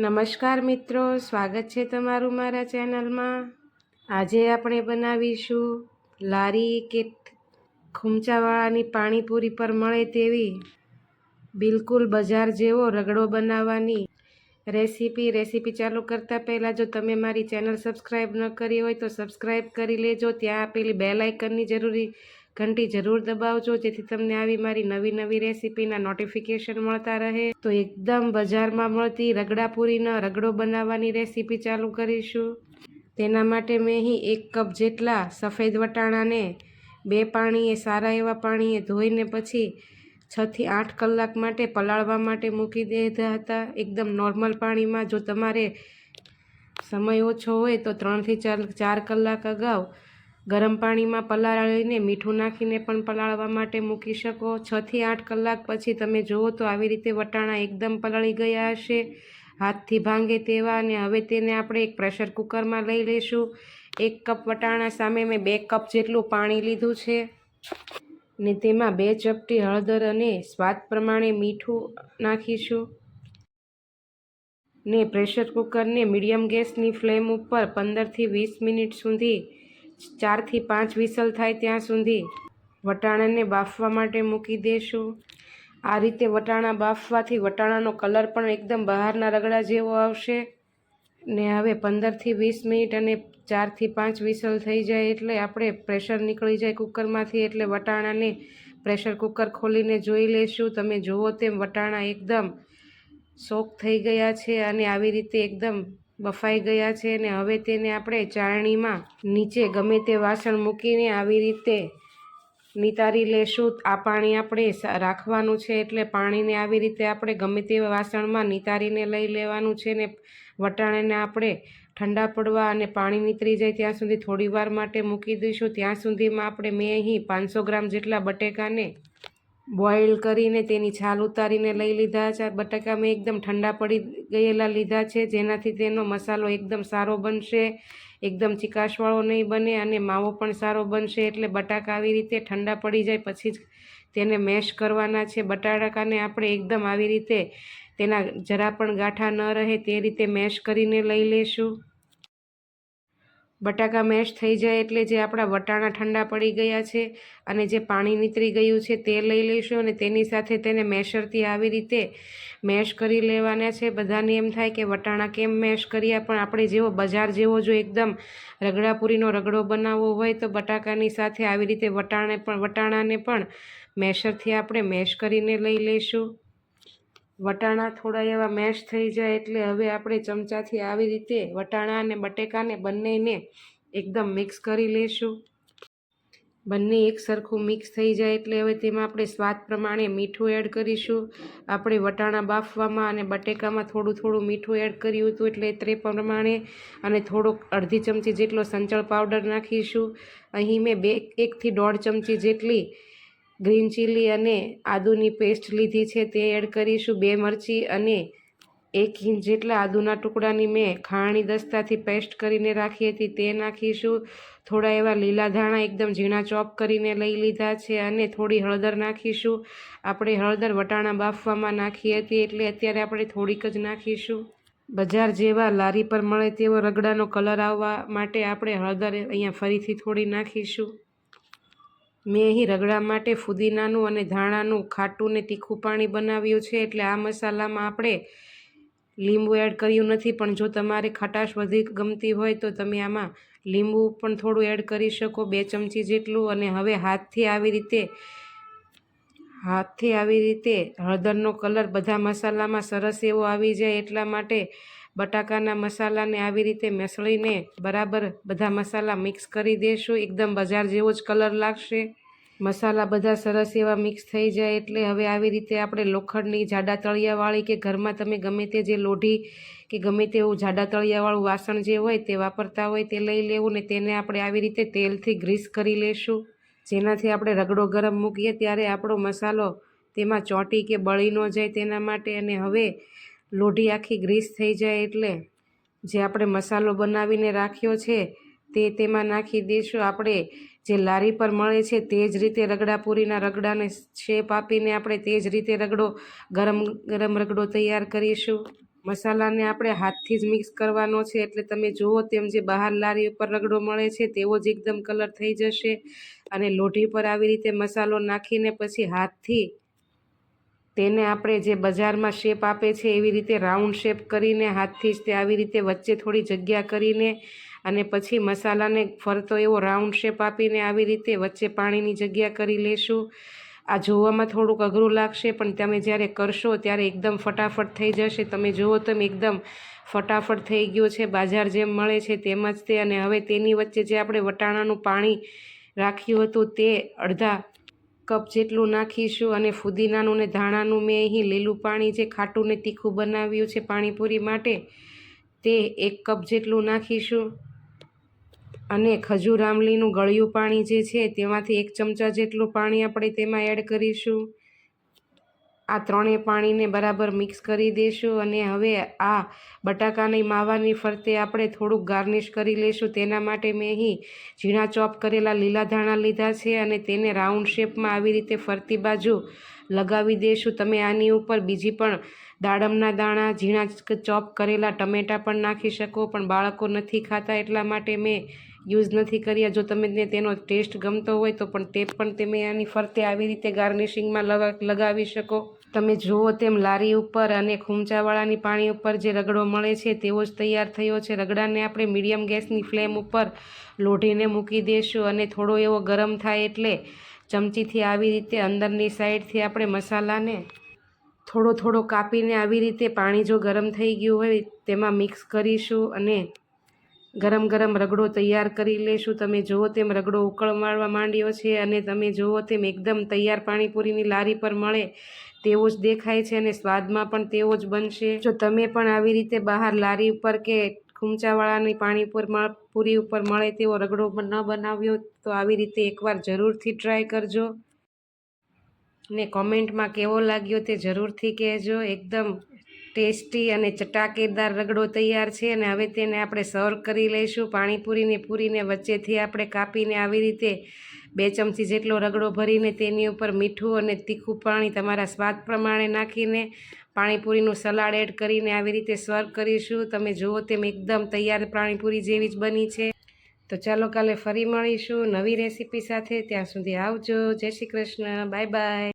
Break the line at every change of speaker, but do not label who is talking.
નમસ્કાર મિત્રો, સ્વાગત છે તમારું મારા ચેનલમાં. આજે આપણે બનાવીશું લારી કે ખૂમચાવાળાની પાણીપુરી પર મળે તેવી બિલકુલ બજાર જેવો રગડો બનાવવાની રેસીપી. રેસીપી ચાલુ કરતાં પહેલાં જો તમે મારી ચેનલ સબસ્ક્રાઈબ ન કરી હોય તો સબસ્ક્રાઈબ કરી લેજો. ત્યાં આપેલી બેલ આઇકનની જરૂરી ઘંટી જરૂર દબાવજો, જેથી તમને આવી મારી નવી નવી રેસીપીના નોટિફિકેશન મળતા રહે. તો એકદમ બજારમાં મળતી રગડાપુરીનો રગડો બનાવવાની રેસીપી ચાલુ કરીશું. તેના માટે મેં અહીં એક કપ જેટલા સફેદ વટાણાને બે પાણીએ, સારા એવા પાણીએ ધોઈને પછી છથી આઠ કલાક માટે પલાળવા માટે મૂકી દીધા હતા. એકદમ નોર્મલ પાણીમાં જો તમારે સમય ઓછો હોય તો ત્રણથી ચાર ચાર કલાક અગાઉ ગરમ પાણીમાં પલાળીને મીઠું નાખીને પણ પલાળવા માટે મૂકી શકો. છથી આઠ કલાક પછી તમે જુઓ તો આવી રીતે વટાણા એકદમ પલાળી ગયા હશે. હાથથી ભાંગે તેવા અને હવે તેને આપણે એક પ્રેશર કુકરમાં લઈ લઈશું. એક કપ વટાણા સામે મેં બે કપ જેટલું પાણી લીધું છે. ને તેમાં બે ચપટી હળદર અને સ્વાદ પ્રમાણે મીઠું નાખીશું. ને પ્રેશર કુકરને મીડિયમ ગેસની ફ્લેમ ઉપર પંદરથી વીસ મિનિટ સુધી ચારથી પાંચ વિસલ થાય ત્યાં સુધી વટાણાને બાફવા માટે મૂકી દેશું. આ રીતે વટાણા બાફવાથી વટાણાનો કલર પણ એકદમ બહારના રગડા જેવો આવશે ને હવે પંદરથી વીસ મિનિટ અને ચારથી પાંચ વિસલ થઈ જાય એટલે આપણે પ્રેશર નીકળી જાય કુકરમાંથી એટલે વટાણાને પ્રેશર કુકર ખોલીને જોઈ લઈશું તમે જુઓ તેમ વટાણા એકદમ સોક થઈ ગયા છે અને આવી રીતે એકદમ બફાઈ ગયા છે અને હવે તેને આપણે ચાળણીમાં નીચે ગમે તે વાસણ મૂકીને આવી રીતે નિતારી લેશું. આ પાણી આપણે રાખવાનું છે એટલે પાણીને આવી રીતે આપણે ગમે તે વાસણમાં નિતારીને લઈ લેવાનું છે ને વટાણાને આપણે ઠંડા પડવા અને પાણી નીતરી જાય ત્યાં સુધી થોડી વાર માટે મૂકી દઈશું. ત્યાં સુધીમાં આપણે મેં અહીં પાંચસો ગ્રામ જેટલા બટેકાને બોઇલ કરીને તેની છાલ ઉતારીને લઈ લીધા છે. બટાકા મેં એકદમ ઠંડા પડી ગયેલા લીધા છે, જેનાથી તેનો મસાલો એકદમ સારો બનશે. એકદમ ચીકાશવાળો નહીં બને અને માવો પણ સારો બનશે. એટલે બટાકા આવી રીતે ઠંડા પડી જાય, પછી જ તેને મેશ કરવાના છે. બટાકાને આપણે એકદમ આવી રીતે તેના જરા પણ ગાંઠા ન રહે તે રીતે મેશ કરીને લઈ લેશું. બટાકા મેશ થઈ જાય એટલે જે આપણા વટાણા ઠંડા પડી ગયા છે અને જે પાણી નીતરી ગયું છે તે લઈ લઈશું અને તેની સાથે તેને મેશરથી આવી રીતે મેશ કરી લેવાના છે. બધાને એમ થાય કે વટાણા કેમ મેશ કર્યા? પણ આપણે જેવો બજાર જેવો જો એકદમ રગડાપુરીનો રગડો બનાવવો હોય તો બટાકાની સાથે આવી રીતે વટાણે પણ, વટાણાને પણ મેશરથી આપણે મેશ કરીને લઈ લઈશું. વટાણા થોડા એવા મેશ થઈ જાય એટલે હવે આપણે ચમચાથી આવી રીતે વટાણા અને બટેકાને બંનેને એકદમ મિક્સ કરી લઈશું. બંને એક સરખું મિક્સ થઈ જાય એટલે હવે તેમાં આપણે સ્વાદ પ્રમાણે મીઠું એડ કરીશું. આપણે વટાણા બાફવામાં અને બટેકામાં થોડું થોડું મીઠું એડ કર્યું હતું એટલે તે પ્રમાણે અને થોડોક અડધી ચમચી જેટલો સંચળ પાવડર નાખીશું. અહીં મેં બે એકથી દોઢ ચમચી જેટલી ગ્રીન ચીલી અને આદુની પેસ્ટ લીધી છે તે એડ કરીશું બે મરચી અને એક ઇંચ જેટલા આદુના ટુકડાની મેં ખાણી દસ્તાથી પેસ્ટ કરીને રાખી હતી તે નાખીશું. થોડા એવા લીલા ધાણા એકદમ ઝીણા ચોપ કરીને લઈ લીધા છે અને થોડી હળદર નાખીશું. આપણે હળદર વટાણા બાફવામાં નાખી હતી એટલે અત્યારે આપણે થોડીક જ નાખીશું. બજાર જેવા લારી પર મળે તેવો રગડાનો કલર આવવા માટે આપણે હળદર અહીંયા ફરીથી થોડી નાખીશું. મેં અહીં રગડા માટે ફુદીનાનું અને ધાણાનું ખાટું ને તીખું પાણી બનાવ્યું છે એટલે આ મસાલામાં આપણે લીંબુ એડ કર્યું નથી, પણ જો તમારે ખટાશ વધી ગમતી હોય તો તમે આમાં લીંબુ પણ થોડું એડ કરી શકો, બે ચમચી જેટલું અને હવે હાથથી આવી રીતે, હાથથી આવી રીતે હળદરનો કલર બધા મસાલામાં સરસ એવો આવી જાય એટલા માટે બટાકાના મસાલાને આવી રીતે મેસળીને બરાબર બધા મસાલા મિક્સ કરી દેશું. એકદમ બજાર જેવો જ કલર લાગશે. મસાલા બધા સરસ એવા મિક્સ થઈ જાય એટલે હવે આવી રીતે આપણે લોખંડની જાડા તળિયાવાળી કે ઘરમાં તમે ગમે તે જે લોઢી કે ગમે તેવું જાડા તળિયાવાળું વાસણ જે હોય તે વાપરતા હોય તે લઈ લેવું ને તેને આપણે આવી રીતે તેલથી ગ્રીસ કરી લેશું. જેનાથી આપણે રગડો ગરમ મૂકીએ ત્યારે આપણો મસાલો તેમાં ચોંટી કે બળી ન જાય તેના માટે. અને હવે લોઢી આખી ગ્રીસ થઈ જાય એટલે જે આપણે મસાલો બનાવીને રાખ્યો છે, તે તેમાં નાખી દઈશું. આપણે જે લારી પર મળે છે, તે જ રીતે રગડાપુરીના રગડાને શેપ આપીને આપણે તે જ રીતે રગડો, ગરમ ગરમ રગડો તૈયાર કરીશું. મસાલાને આપણે હાથથી જ મિક્સ કરવાનો છે, એટલે તમે જુઓ તેમ જે બહાર લારી ઉપર રગડો મળે છે, તેવો જ એકદમ કલર થઈ જશે. અને લોઢી પર આવી રીતે મસાલો નાખીને પછી હાથથી તેને આપણે જે બજારમાં શેપ આપે છે એવી રીતે રાઉન્ડ શેપ કરીને હાથથી જ તે આવી રીતે વચ્ચે થોડી જગ્યા કરીને અને પછી મસાલાને ફરતો એવો રાઉન્ડ શેપ આપીને આવી રીતે વચ્ચે પાણીની જગ્યા કરી લેશું. આ જોવામાં થોડુંક અઘરું લાગશે, પણ તમે જ્યારે કરશો ત્યારે એકદમ ફટાફટ થઈ જશે. તમે જુઓ તમે એકદમ ફટાફટ થઈ ગયો છે, બાજાર જેમ મળે છે તેમ જ તે. અને હવે તેની વચ્ચે જે આપણે વટાણાનું પાણી રાખ્યું હતું તે અડધા કપ જેટલું નાખીશું અને ફુદીનાનું ને ધાણાનું મેં અહીં લીલું પાણી જે ખાટું ને તીખું બનાવ્યું છે પાણીપુરી માટે, તે એક કપ જેટલું નાખીશું. અને ખજૂર આમલીનું ગળ્યું પાણી જે છે તેમાંથી એક ચમચા જેટલું પાણી આપણે તેમાં એડ કરીશું. આ ત્રણેય પાણીને બરાબર મિક્સ કરી દઈશું અને હવે આ બટાકાની માવાની ફરતે આપણે થોડુંક ગાર્નિશ કરી લઈશું તેના માટે મેં અહીં ઝીણા ચોપ કરેલા લીલા ધાણા લીધા છે અને તેને રાઉન્ડ શેપમાં આવી રીતે ફરતી બાજુ લગાવી દઈશું તમે આની ઉપર બીજી પણ દાડમના દાણા, ઝીણા ચોપ કરેલા ટમેટાં પણ નાખી શકો, પણ બાળકો નથી ખાતા એટલા માટે મેં યુઝ નથી કર્યા. જો તમને તેનો ટેસ્ટ ગમતો હોય તો પણ તે પણ તમે આની ફરતે આવી રીતે ગાર્નિશિંગમાં લગાવી શકો. તમે જુઓ તેમ લારી ઉપર અને ખૂંચાવાળાની પાણી ઉપર જે રગડો મળે છે તેવો જ તૈયાર થયો છે. રગડાને આપણે મીડિયમ ગેસની ફ્લેમ ઉપર લોઢીને મૂકી દઈશું અને થોડો એવો ગરમ થાય એટલે ચમચીથી આવી રીતે અંદરની સાઈડથી આપણે મસાલાને થોડો થોડો કાપીને આવી રીતે પાણી જો ગરમ થઈ ગયું હોય તેમાં મિક્સ કરીશું અને ગરમ ગરમ રગડો તૈયાર કરી લેશું. તમે જુઓ તેમ રગડો ઉકળવાળવા માંડ્યો છે અને તમે જુઓ તેમ એકદમ તૈયાર પાણીપુરીની લારી પર મળે તેવો જ દેખાય છે અને સ્વાદમાં પણ તેવો જ બનશે. જો તમે પણ આવી રીતે બહાર લારી ઉપર કે ખૂંચાવાળાની પાણીપુર પૂરી ઉપર મળે તેવો રગડો ન બનાવ્યો તો આવી રીતે એકવાર જરૂરથી ટ્રાય કરજો. ને કોમેન્ટમાં કેવો લાગ્યો તે જરૂરથી કહેજો. એકદમ ટેસ્ટી અને ચટાકેદાર રગડો તૈયાર છે અને હવે તેને આપણે સર્વ કરી લઈશું. પાણીપુરીને પૂરીને વચ્ચેથી આપણે કાપીને આવી રીતે બે ચમચી જેટલો રગડો ભરીને તેની ઉપર મીઠું અને તીખું પાણી તમારા સ્વાદ પ્રમાણે નાખીને પાણીપુરીનું સલાડ એડ કરીને આવી રીતે સર્વ કરીશું. તમે જુઓ તેમ એકદમ તૈયાર પાણીપુરી જેવી જ બની છે. તો ચાલો કાલે ફરી મળીશું નવી રેસીપી સાથે. ત્યાં સુધી આવજો. જય શ્રી કૃષ્ણ. Bye bye.